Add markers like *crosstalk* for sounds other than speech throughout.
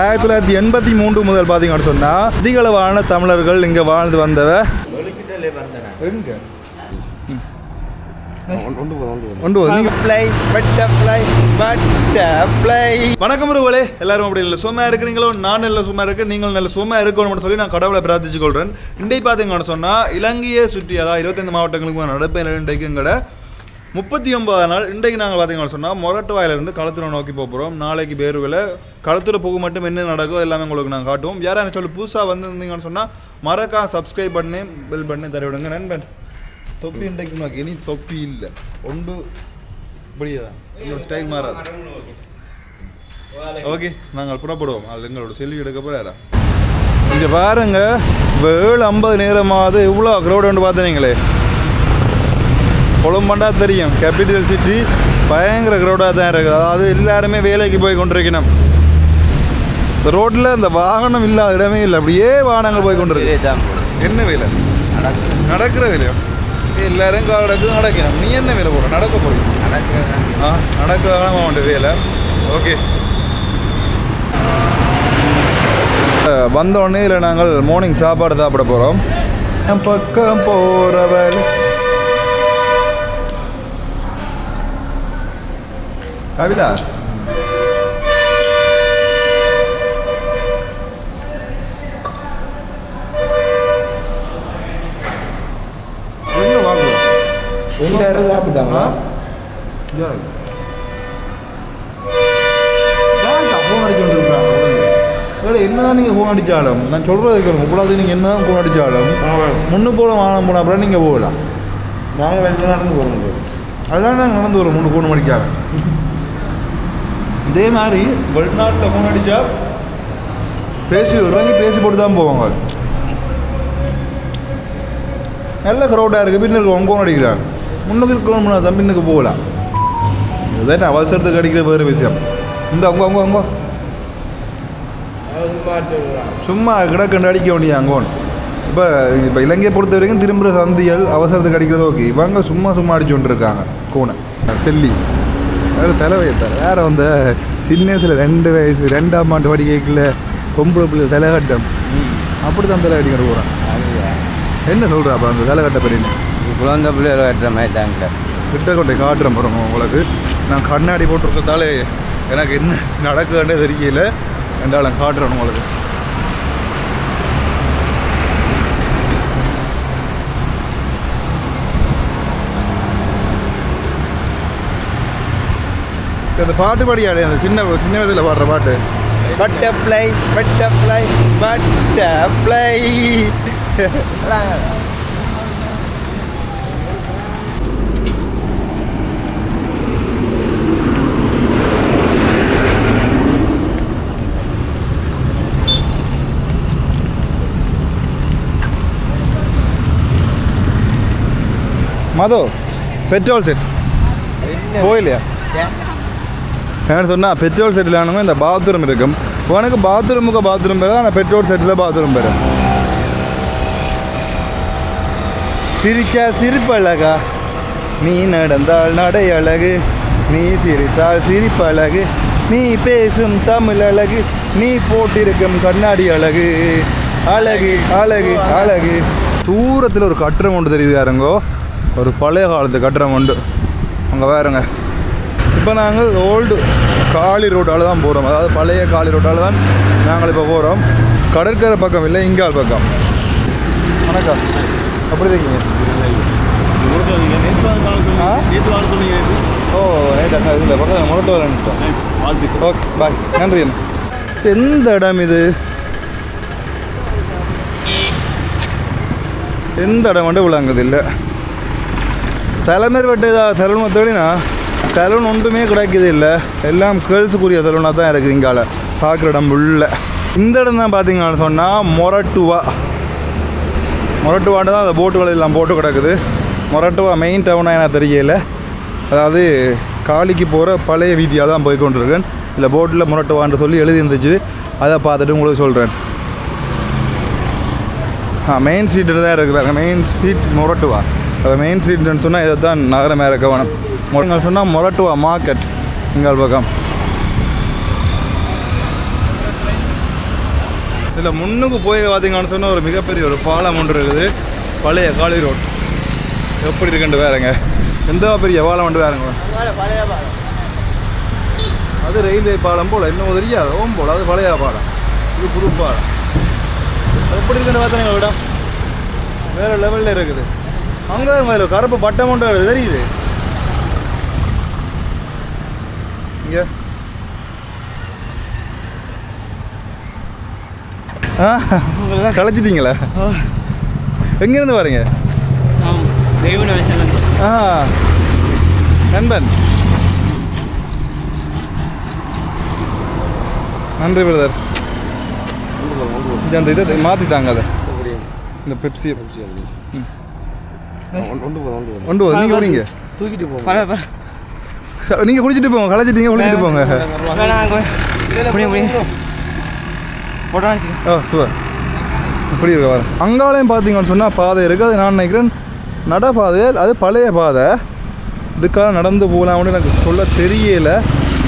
ஆயிரத்தி தொள்ளாயிரத்தி எண்பத்தி மூன்று முதல் பார்த்தீங்கன்னு சொன்னால் அதிகளவான தமிழர்கள் இங்கே வாழ்ந்து வந்தவ. எங்க. வணக்கம் ரூபலே எல்லாரும் அப்படி இல்லை. சும்மா இருக்கிறீங்களோ? நான் நல்ல சும்மா இருக்கேன் நீங்கள் நல்ல சும்மா இருக்கணும்னு சொல்லி நான் கடவுளை பிரார்த்திச்சு கொள்கிறேன் இன்றைக்கு பார்த்தீங்கன்னு சொன்னால் இலங்கையை சுற்றி அதாவது இருபத்தைந்து மாவட்டங்களுக்கு நடப்பேன் இன்றைக்கு எங்கட முப்பத்தி ஒன்பதாம் நாள் இன்றைக்கு நாங்கள் பார்த்தீங்கன்னு சொன்னால் மொரட்டுவாயிலிருந்து களத்துறை நோக்கி போகிறோம் நாளைக்கு பேருவில் களத்துறை போக மட்டும் என்ன நடக்கும் எல்லாமே உங்களுக்கு நாங்கள் காட்டுவோம். யாரும் சொல்லி புதுசாக வந்திருந்தீங்கன்னு சொன்னால் மறக்கா சப்ஸ்கிரைப் பண்ணி பெல் பண்ணி தர விடுங்க நண்பன் தொப்பி இன்றைக்கு உனக்கு இனி தொப்பி இல்லை. ஒன்று இப்படியே தான். உங்களோட ஸ்டைல் மாறாது. ஓகே நாங்கள் புறப்படுவோம். அது எங்களோட செல்வி எடுக்க போகிறாரா இங்கே பாருங்க இப்போ ஏழு ஐம்பது நேரமாவது இவ்வளோ க்ரௌடு வந்து பார்த்தீங்களே கொழும்பண்டா தெரியும். கேபிட்டல் சிட்டி பயங்கர க்ரௌடாக தான் இருக்குது. அதாவது எல்லாருமே வேலைக்கு போய் கொண்டிருக்கணும். இந்த ரோட்டில் இந்த வாகனம் இல்லாத இடமே இல்லை. அப்படியே வாகனங்கள் போய் கொண்டிருக்கு. என்ன வேலை? நடக்கிற வேலையா? எல்லாரும் நடக்குது நடக்கணும். நீ என்ன வேலை போகிற நடக்க போறீங்க ஆ நடக்கிறதான உண்டு வேலை. ஓகே. வந்தோடனே இதில் நாங்கள் மார்னிங் சாப்பாடு சாப்பிட போகிறோம் பக்கம் போகிறவள் கவிதா. ரெண்டு நேரம் சாப்பிட்டாங்களா? ஃபோன் அடிச்சு வந்துருக்காங்க வேறு என்னதான் நீங்கள் ஃபோன் அடித்தாலும் நான் சொல்கிறது கேளுங்க. கூடாது நீங்கள் என்னதான் ஃபோன் அடித்தாலும் முன்னு போல வானம் போன அப்புறம் நீங்கள் போகலாம். நாங்கள் வெளில நடந்து போகிறோம் அதான் நாங்கள் நடந்து வரோம் முன்னு ஃபோன் அடிக்காம. இதே மாதிரி வெளிநாட்டில் ஃபோன் அடித்தா பேசி இறங்கி பேசி போட்டு தான் போவாங்க. நல்ல க்ரௌடாக இருக்குது பின்னுக்கு அவங்க ஃபோன் அடிக்கிறாங்க முன்னுக்கு இருக்கணும் தான் பின்னுக்கு போகலாம் இதுதான் அவசரத்துக்கு அடிக்கிற வேறு விஷயம். இந்த அவங்க அவங்க அவங்க சும்மா கிடக்கண்டு அடிக்க வேண்டிய அங்கோன் இப்போ இப்போ இலங்கையை பொறுத்த வரைக்கும் திரும்புகிற சந்திகள் அவசரத்துக்கு அடிக்கிறது ஓகே இவங்க சும்மா சும்மா அடிச்சு கொண்டு இருக்காங்க கூனை செல்லி. வேறு தலைவையத்தார் வேறு வந்த சின்ன வயசில் ரெண்டு வயசு ரெண்டாம் ஆண்டு படிக்கைக்குள்ள பொம்பளை பிள்ளை தலைகட்டம் அப்படி தான் தலை அடிக்கிற போகிறான் என்ன சொல்கிறா அப்போ அந்த தலைகட்ட பெரிய குழந்தை பிள்ளைகள் கட்டுற மாதிரி தாங்க கிட்ட கொண்டை காட்டுறேன் பாருங்க உங்களுக்கு நான் கண்ணாடி போட்டிருக்கதாலே எனக்கு என்ன நடக்குதுன்னே தெரியல. ரெண்டாலும் காட்டுறேன் உங்களுக்கு இந்த பாட்டு பாடியாடே அந்த சின்ன சின்ன வயதில் பாடுற பாட்டு. பட்டர்ஃப்ளை பட்டர்ஃப்ளை பட்டர்ஃப்ளை மது பெட்ரோல் செட் போயிலையா ஏன்னு சொன்னால் பெட்ரோல் செட்டில் ஆனவங்க இந்த பாத்ரூம் இருக்கும். உனக்கு பாத்ரூமுக்கு பாத்ரூம் பெறும் ஆனால் பெட்ரோல் செட்டில் பாத்ரூம் பெறும் சிரிச்சா சிரிப்பு அழகா நீ நடந்தால் நடை அழகு நீ சிரித்தால் சிரிப்பு அழகு நீ பேசும் தமிழ் அழகு. நீ போட்டிருக்கும் கண்ணாடி அழகு. அழகு அழகு அழகு. தூரத்தில் ஒரு கட்டுரம் ஒன்று தெரியுது யாருங்கோ? ஒரு பழைய காலத்து கட்டுரம் உண்டு. அங்கே வேறுங்க இப்போ நாங்கள் ஓல்டு காலி ரோட்டால் தான் போகிறோம் அதாவது பழைய காலி ரோட்டால் தான் நாங்கள் இப்போ போகிறோம் கடற்கரை பக்கம் இல்லை இங்கால் பக்கம். வணக்கம். அப்படி இருக்கீங்க? ஓ ரைட் இதில் பக்கம் முரட்டு வரேன் ஓகே பாய் நன்றி எந்த இடம் இது? எந்த இடம் வந்து விளங்குது இல்லை? தலைமையில் வெட்ட தலைமை தேடினா சலூன் ஒன்றுமே கிடைக்குது இல்லை எல்லாம் கேர்ள்ஸுக்குரிய சலூனாக தான் இருக்குது இங்கால. பார்க்குற இடம் உள்ள. இந்த இடம் தான் பார்த்தீங்கன்னு சொன்னால் மொரட்டுவா. மொரட்டுவாண்டு தான் அந்த போட்டுகள் எல்லாம் போட்டு கிடக்குது. மொரட்டுவா மெயின் டவுனாக எனக்கு தெரியல. அதாவது காலிக்கு போகிற பழைய வீதியாக தான் போய் கொண்டிருக்கேன் இல்லை போட்டில் முரட்டுவான்னு சொல்லி எழுதி இருந்துச்சு அதை பார்த்துட்டு உங்களுக்கு சொல்கிறேன் ஆ மெயின் ஸ்ட்ரீட்டில் தான் இருக்கிறாங்க. மெயின் ஸ்ட்ரீட் முரட்டுவா. அது மெயின் ஸ்ட்ரீட்னு சொன்னால் இதை தான் நகரமே இருக்க வேணும் நீங்கள் சொன்னால் மொரட்டுவா மார்க்கெட் எங்கள் பக்கம். இதில் முன்னுக்கு போய் பார்த்தீங்கன்னு சொன்னால் ஒரு மிகப்பெரிய ஒரு பாலம் ஒன்று இருக்குது. பழைய காளி ரோட். எப்படி இருக்குன்னு வேறங்க எந்த பெரிய பாலம் ஒன்று வேறங்க அது ரயில்வே பாலம் போல் இன்னும் தெரியாது ஓம் போல். அது பழைய பாலம். இது புது பாலம். எப்படி இருக்குன்னு பார்த்தீங்க இடம்? வேறு லெவலில் இருக்குது. அங்கே கருப்பு பட்டம் ஒன்று தெரியுது இங்கே ஆ களைச்சிட்டீங்களா எங்கேருந்து வரீங்க? ஆ. நண்பன். நன்றி பிரதர். அந்த இதை மாற்றிட்டாங்க அதை. இந்த பெப்சி போகிறோம் கொண்டு வந்து நீங்கள் குடிங்க. தூக்கிட்டு போங்க. ச- நீங்க குடிச்சிட்டு போங்க. களைச்சிட்டீங்க குடிச்சிட்டு போங்க. ஓ சுவர் இப்படி இருக்க வர அங்காலையும் பார்த்தீங்கன்னு சொன்னால் பாதை இருக்குது அது நான் நினைக்கிறேன் நடப்பாதை அது பழைய பாதை. இதுக்காக நடந்து போகலாம்னு எனக்கு சொல்ல தெரியல.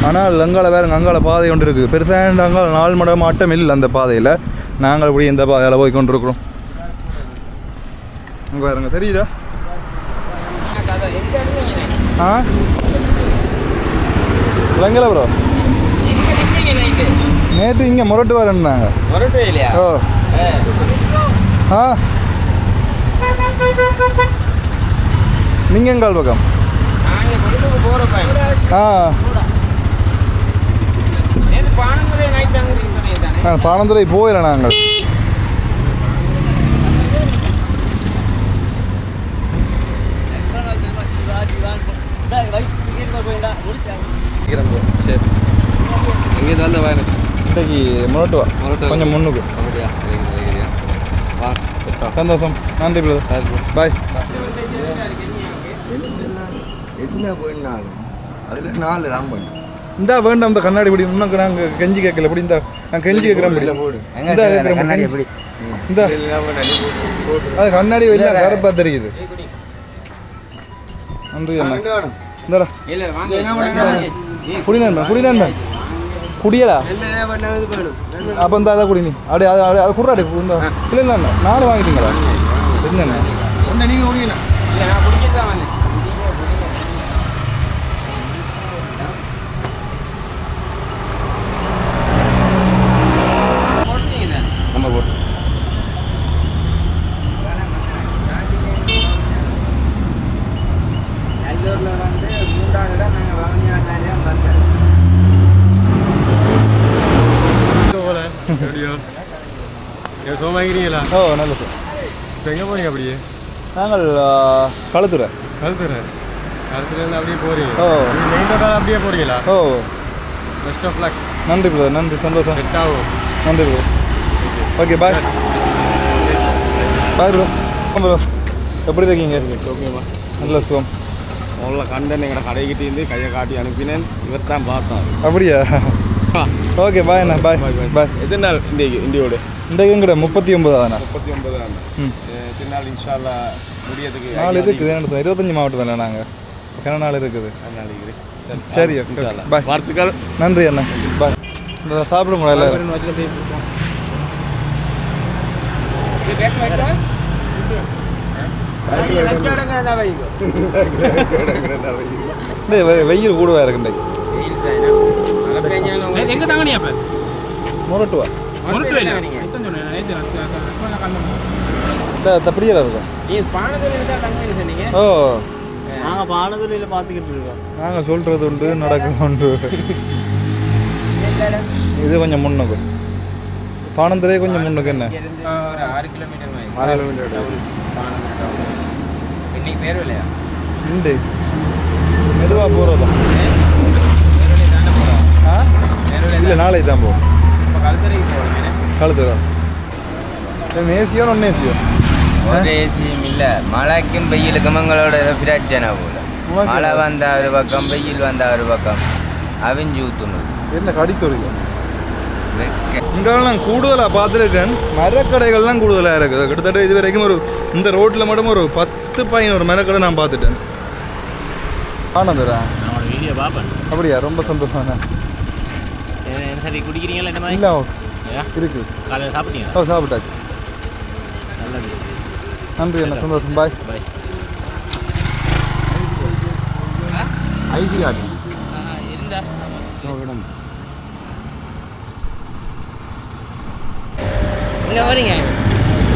ஆனால் அங்கால வேறு அங்கால பாதை ஒன்று இருக்குது பெருசாக அங்கால நாலு மட மாட்டம் இல்லை அந்த பாதையில். நாங்கள் இப்படி இந்த பாதையில் போய் கொண்டிருக்கிறோம். அங்கே வேறுங்க தெரியுதா? ஆ? விளங்கல ப்ரோ நேற்று இங்கே முரட்டு வரேன்னாங்க ஓ. ஆ. நீங்கள் எங்கால் பக்கம் ஆ. பானந்துரை போயிடல நாங்கள் சரி வந்து வாங்க இன்னைக்கு முரட்டு வா முரட்டு. கொஞ்சம் முன்னுக்கு. சந்தோஷம். நன்றி பிரதர் பாய் என்ன போயினாலும் அதில் நாலு தான் பண்ணு. இந்தா வேண்டாம் இந்த கண்ணாடி பிடி. உனக்கு நாங்கள் கெஞ்சி கேட்கல. இப்படி இந்த. நான் கெஞ்சி கேட்குறேன் பிடி இந்த கண்ணாடி எப்படி இந்த. அது கண்ணாடி வெளில கருப்பா தெரியுது. நன்றி அண்ணா? இந்தாடா. இல்லை வாங்க. குடியடா அப்போ இந்த அதை குடி நீ அப்படியே அது அது குடுறாடி இந்த இல்லை நாலு வாங்கிட்டீங்களா என்னண்ணா ஒண்ணு நீங்க குடிக்கல. இல்லை நான் குடிச்சிட்டு தான் வந்தேன் நம்ம போட்டு நல்லூரில் வந்து மூன்றாவது இடம் நாங்கள் வவுனியாச்சாரியம் வந்தோம் சோமாக்கிறீங்களா ஓ நல்ல சார் இப்போ எங்கே போறீங்க அப்படியே? நாங்கள் களுத்துறை கழுத்துற. கழுத்துலேருந்து அப்படியே போறீங்க. ஓ. மெயின் ரோடால் அப்படியே போறீங்களா? ஓ. பெஸ்ட் ஆஃப் லக் நன்றி பிரதர் நன்றி. சந்தோஷம். செட் ஆகும். நன்றி bro okay bye bye bro bro எப்படி இருக்கீங்க? ஓகேம்மா நல்ல சுகம். முதல்ல கண்டன் எங்களை கடைக்கிட்டு இருந்து கையை காட்டி அனுப்பினேன். இவர் தான் பார்த்தார் அப்படியா? ஓகே பாய் அண்ணா பாய் பாய் பாய் பாய் எத்தனை நாள் இந்த இந்தியோட இந்த எங்கட முப்பத்தி ஒன்பதாண்ணா முப்பத்தி ஒன்பதாம் ம் எத்தனை நாள் இன்ஷால்லா முடியறதுக்கு நாலு இருக்குது இருபத்தஞ்சி மாவட்டம் தானே நாங்கள் எத்தனை நாள் இருக்குது நாளைக்கு சரி பாய் வாழ்த்துக்கள் நன்றி அண்ணா பாய் இந்த சாப்பிடுங்க எல்லாரும் இல்லை வெயில் கூடவா இருக்கு எங்க தாங்கனி அப்ப? முரட்டுவா. முரட்டு வேலை எத்தனை சொன்னேன் நேற்று இந்த தப்படியாக இருக்கும் ஓ. நாங்கள் பானதுரையில் பார்த்துக்கிட்டு இருக்கோம். நாங்கள் சொல்கிறது உண்டு நடக்கிறது உண்டு. இது கொஞ்சம் முன்னுக்கு. பானந்திலே கொஞ்சம் முன்னுக்கு என்ன? ஒரு ஆறு கிலோமீட்டர் ஆறு கிலோமீட்டர் இன்னைக்கு பேர் இல்லையா உண்டு. மெதுவாக போகிறதா ஆ? இல்லை நாளைக்கு தான் போகும் இப்போ கழுத்தறைக்கு போகிறோம் கழுத்து ஏசியோ non ஏசியோ ஏசியும் இல்லை. மழைக்கும் வெயிலுக்கும் எங்களோட பிரச்சனை போல. மழை வந்தா ஒரு பக்கம் வெயில் வந்தா ஒரு பக்கம். அவிஞ்சு ஊத்துணும் என்ன கடித்தொழில் இங்கே நான் கூடுதலாக பார்த்துருக்கேன். மரக்கடைகள்லாம் கூடுதலாக இருக்குது. கிட்டத்தட்ட இது வரைக்கும் ஒரு இந்த ரோட்டில் மட்டும் ஒரு பத்து பதினோரு மரக்கடை நான் பார்த்துட்டேன். ஆனந்தரா? அவனோட வீடியோ பார்ப்பேன். அப்படியா? ரொம்ப சந்தோஷம் என்ன சரி குடிக்கிறீங்களா என்ன மாதிரி? இல்லை இருக்கு. காலையில் சாப்பிட்டீங்க ஓ சாப்பிட்டாச்சு. நல்லது. நன்றி அண்ணா. சந்தோஷம். Bye bye IC card. இருந்தா எங்கே வரீங்க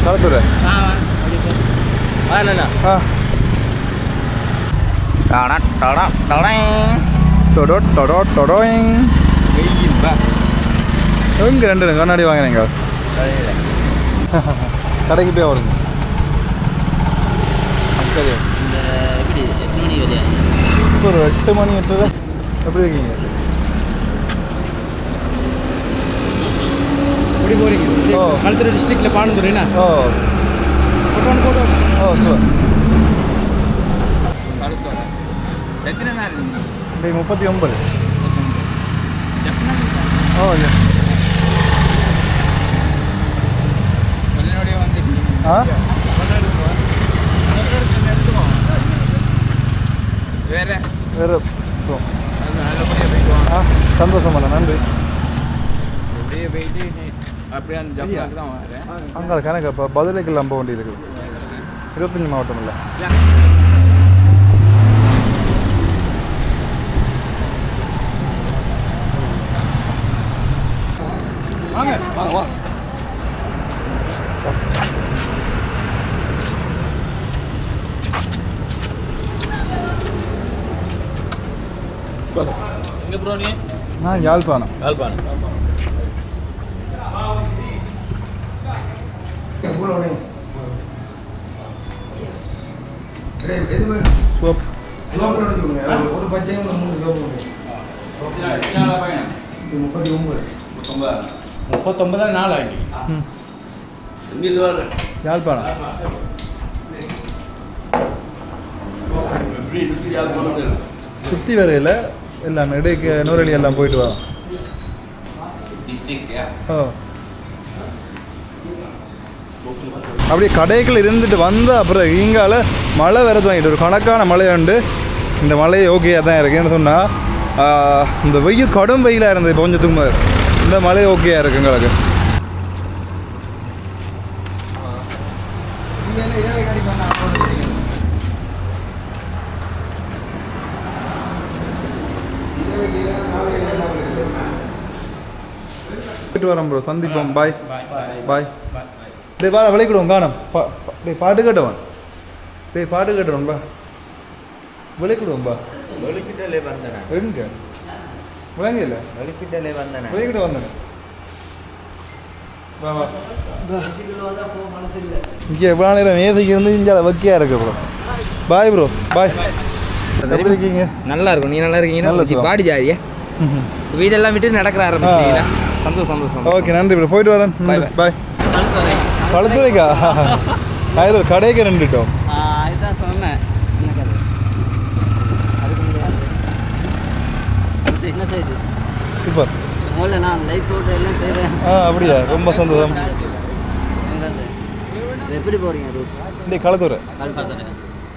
களத்துறை வாண்ணா ஆ. டடா டடா டடேங். டொடோ டொடோ டொடோயிங் எங்க ரெண்டு கண்ணாடி வாங்கினீங்க *laughs* கடைக்கு போய் வருங்க சரி. ஒரு எட்டு மணி எட்டு எப்படி இருக்கீங்க? எப்படி போறீங்க? ஓ. கழுத்துறை டிஸ்ட்ரிக்ட்ல பானந்துறைனா ஓ. ஓ சார் எத்தனை நாள்? முப்பத்தி ஒன்பது. என்னோடய வந்துட்டு ஆ வேற. வேறு. நல்லபடியாக போயிட்டு வாங்க சந்தோஷம் நன்றி. அப்படியே போயிட்டு அப்படியே அந்த ஜப்பானுக்கு தான் வரேன் அங்கே கணக்கு இப்போ பதிலைக்கு நம்ப வேண்டி இருக்குது. இருபத்தஞ்சி மாவட்டம் இல்லை எங்க ப்ரோ நீ? நான் யாழ்ப்பாணம். யாழ்ப்பாணம். சோப். ஒரு பச்சையும் ஒரு மூணு சோப்பு முப்பத்தி ஒன்பது. முப்பத்தொன்பதா நாள் ஆண்டி ம் யாழ்ப்பாணம். சுற்றி வரையில் எல்லாம் இடைக்கு நூறலி எல்லாம் போயிட்டு வரோம். ஓ. அப்படியே கடைகள் இருந்துட்டு வந்த அப்புறம் இங்கால மழை வரது வாங்கிட்டு ஒரு கணக்கான மழை உண்டு. இந்த மழை ஓகேயாக தான் இருக்கு. என்ன சொன்னால் இந்த வெயில் கடும் வெயிலாக இருந்தது கொஞ்சத்துக்கு. இந்த மழை ஓகேயாக இருக்கு எங்களுக்கு போயிட்டு வரோம் ப்ரோ சந்திப்போம். பாய் பாய் டேய் வா விளைக்கிடுவோம் காணும். டேய் பாட்டு கேட்டவன். டேய் பாட்டு கேட்டவன் பா. விளைக்கிடுவோம் பா. வெளிக்கிட்டலே வந்தேன் எங்க? வந்தேன் விளைக்கிட்ட வந்தேன் வா வா இங்கே எவ்வளோ நேரம் மேதைக்கு இருந்து இங்கே வக்கியாக இருக்கு ப்ரோ பாய் ப்ரோ பாய் எப்படி இருக்கீங்க நல்லா இருக்கும் நீ நல்லா நல்ல இருக்கீங்கன்னா சுகம். பாடி ஜாதியா வீடெல்லாம் விட்டு நடக்கிற சந்தோஷம் சந்தோஷம் ஓகே நன்றி ப்ரோ போயிட்டு வரேன் Bye, bye. பாய் பழுத்துறைக்கா அதில் கடைக்கு ரெண்டுட்டோம் இதுதான் சொன்னேன் என்ன கதை அதுக்கு முன்னாடி சூப்பர். முதல்ல நான் லைட் போட்டு எல்லாம் செய்கிறேன் ஆ அப்படியா? ரொம்ப சந்தோஷம். எப்படி போகிறீங்க ரூட் இந்த களத்தூர் கழுத்தரை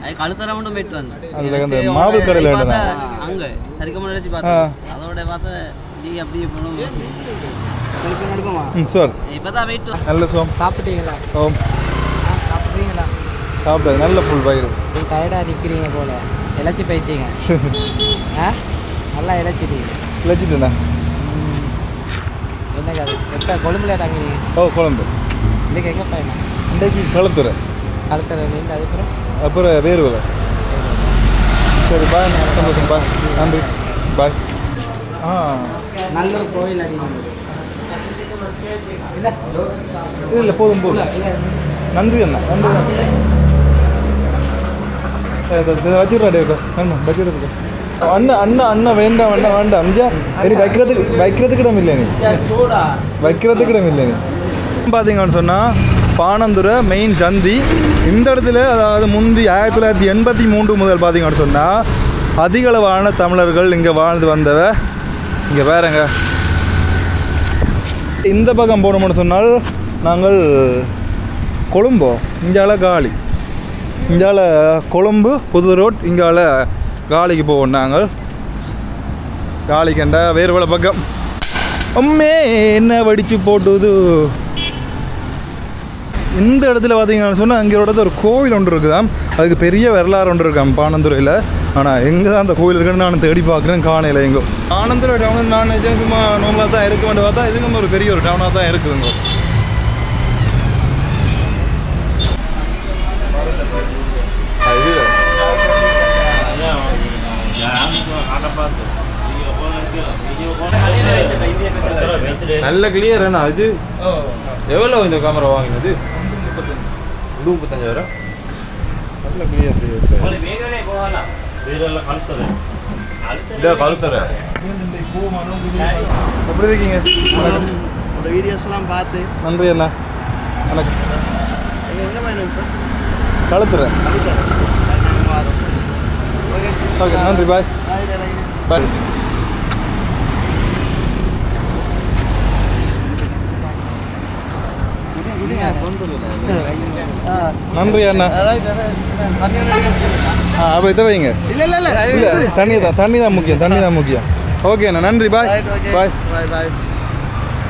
அது கழுத்தரை மட்டும் போயிட்டு வந்தேன். அதுல அந்த மாவு கடையில் வேண்டாம் அங்கே சரிக்க நினச்சி ஆ. பார்த்தேன். அதோட பார்த்தா நீ அப்படியே போகணும் சார் இப்போ தான் வெயிட் நல்ல சோம். சாப்பிட்டீங்களா? ஓம் சாப்பிட்றீங்களா சாப்பிட்டாது நல்ல புல் பயிர் டயர்டாக நிற்கிறீங்க போல. இழைச்சி போயிட்டீங்க. *laughs* ஆ? நல்லா இழைச்சிட்டீங்க இழைச்சிட்டுண்ணா என்ன கதை? எப்போ? கொழும்புல தங்குறீங்க ஓ குழம்பு. இன்றைக்கி எங்கே பயணம் இன்றைக்கு களத்தூர் கழுத்தரை நீண்டு அதுக்கப்புறம்? அப்புறம் வேறுவலை சரி பாய் சந்தோஷம். பாய் நன்றி. பாய் ஆ. நல்லூர் கோயில் அடிக்கிறது இல்லை போதும் போதும். நன்றி அண்ணா. நன்றி அண்ணா. வச்சுடுறா அண்ணா அண்ணா அண்ணா அண்ணா வேண்டாம் அண்ணா வேண்டாம் அஞ்சா இனி வைக்கிறதுக்கு வைக்கிறதுக்கு இடம் வைக்கிறதுக்கிடம் நீ வைக்கிறதுக்கு இடம் பார்த்தீங்கன்னு சொன்னால் பானந்துரை மெயின் சந்தி இந்த இடத்துல அதாவது முந்தி ஆயிரத்தி தொள்ளாயிரத்தி எண்பத்தி மூன்று முதல் பார்த்தீங்கன்னு சொன்னால் அதிகளவான தமிழர்கள் இங்கே வாழ்ந்து வந்தவ இங்கே வேறங்க இந்த பக்கம் போனோம்னு சொன்னால் நாங்கள் கொழும்போ இங்கால காலி இங்கால கொழும்பு புது ரோட் இங்கால காலிக்கு போவோம் நாங்கள். காலிக்கண்டா வேறு பக்கம். அம்மே என்ன வடித்து போட்டுது? இந்த இடத்துல பார்த்தீங்கன்னு சொன்னால் அங்கே ஒரு இடத்துல ஒரு கோவில் ஒன்று இருக்குதாம். அதுக்கு பெரிய வரலாறு ஒன்று இருக்காம் பானந்துறையில் ஆனால் எங்கே தான் அந்த கோவில் இருக்குன்னு நான் தேடி பார்க்குறேன் காணையில் எங்கோ. ஆனந்துரை டவுன் நான் சும்மா நோம்பலாக தான் இருக்கு பார்த்தா இதுக்கும் ஒரு பெரிய ஒரு டவுனாக தான் இருக்குதுங்க இது நல்ல கிளியர் என்ன இது எவ்வளோ இந்த கேமரா வாங்கினது? நூறு முப்பத்தஞ்சாயிரம்? நல்ல கிளியர் இந்த கழுத்தர எப்படி இருக்கீங்க? இந்த வீடியோஸ்லாம் பார்த்து. நன்றி அண்ணா. வணக்கம். எங்கே எங்கே வேணும் இப்போ கழுத்துறேன். ஓகே. ஓகே நன்றி பாய் பாய் நன்றி அண்ணா. ஆ அப்போ இதை வைங்க. இல்லை இல்லை இல்லை இல்லை தண்ணி தான் தண்ணி தான் முக்கியம் தண்ணி தான் முக்கியம். ஓகே அண்ணா நன்றி பாய் பாய் பாய் பாய்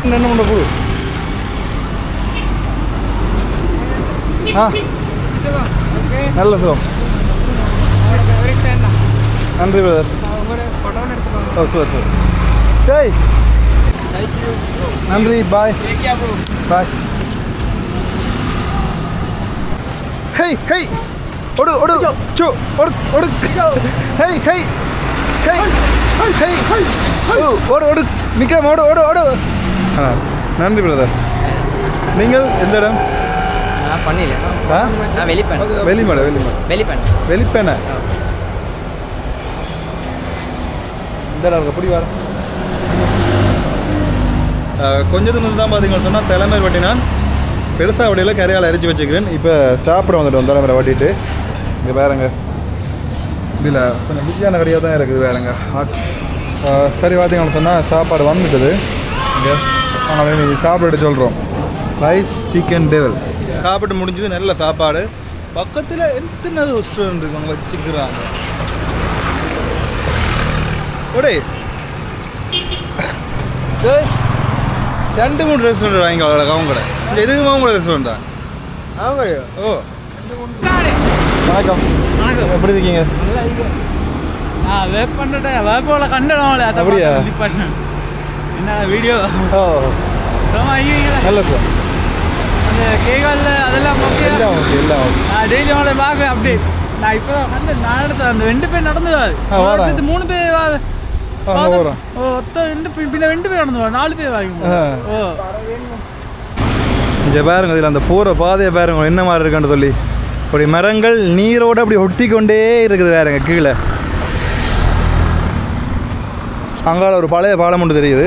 என்ன பண்ண போடு ஆ. நல்ல சோ நன்றி பிரதர் ஓ சூர் சூர் டேய் நன்றி பாய் பாய் ஹேய் ஹேய் ஒடு ஒடு சு ஒடு ஒடு hey hey hey hey hey ஓடு ஓடு நிக்க ஓடு ஓடு ஓடு நன்றி பிரதர் நீங்கள் எந்த இடம்? நான் வெளிப்பேன். வெளிமடை வெளிமடை. வெளிப்பேன். வெளிப்பேனை? இந்த இடம் இருக்கு வர கொஞ்சத்துக்கு முதல் தான் பார்த்தீங்கன்னு சொன்னால் தலைமையில் வட்டினான். பெருசாக வட்டியில் கரையால் அரைச்சி வச்சுக்கிறேன். இப்போ சாப்பிட வந்துட்டோம் தலைமையில் வட்டிட்டு. இங்கே வேறங்க இதில் கொஞ்சம் பிஸியான கடையாக தான் இருக்குது வேறங்க ஆ- சரி பார்த்தீங்கன்னு சொன்னால் சாப்பாடு வந்துட்டுது. இங்கே ஆனால் நீ சாப்பிட்டு சொல்கிறோம் ரைஸ் சிக்கன் டேவல் சாப்பிட்டு முடிஞ்சது நல்ல சாப்பாடு. பக்கத்தில் எத்தனை ரெஸ்டாரண்ட் இருக்கு அவங்க வச்சுக்கிறாங்க. ஒடே. டேய், ரெண்டு மூணு ரெஸ்டாரண்ட் வாங்கி அவங்க கூட இந்த எதுக்குமா உங்களோட ரெஸ்டாரண்ட் தான் ஓ. வணக்கம். எப்படி இருக்கீங்க? வெப் பண்ணிட்டேன். வெப்போல கண்டனோல அப்படியா? என்ன வீடியோ ஓ. சும்மா ஐயோ நல்ல சார் அந்த கேகல்ல அதெல்லாம் ஓகே எல்லாம் ஓகே எல்லாம் ஓகே நான் டெய்லி அவங்கள பார்க்க அப்டேட் நான் இப்போ தான் கண்டேன் நான் எடுத்தேன். அந்த ரெண்டு பேர் நடந்து வராது ஆ, வாடா. வருஷத்து மூணு பேர் நாலு பேர் வாங்கி ஆ. ஓ இங்கே பாருங்க இதில் அந்த போகிற பாதையை பாருங்க என்ன மாதிரி இருக்குன்னு சொல்லி அப்படி மரங்கள் நீரோடு அப்படி ஒட்டி கொண்டே இருக்குது வேறுங்க கீழே அங்கால ஒரு பழைய பாலம் ஒன்று தெரியுது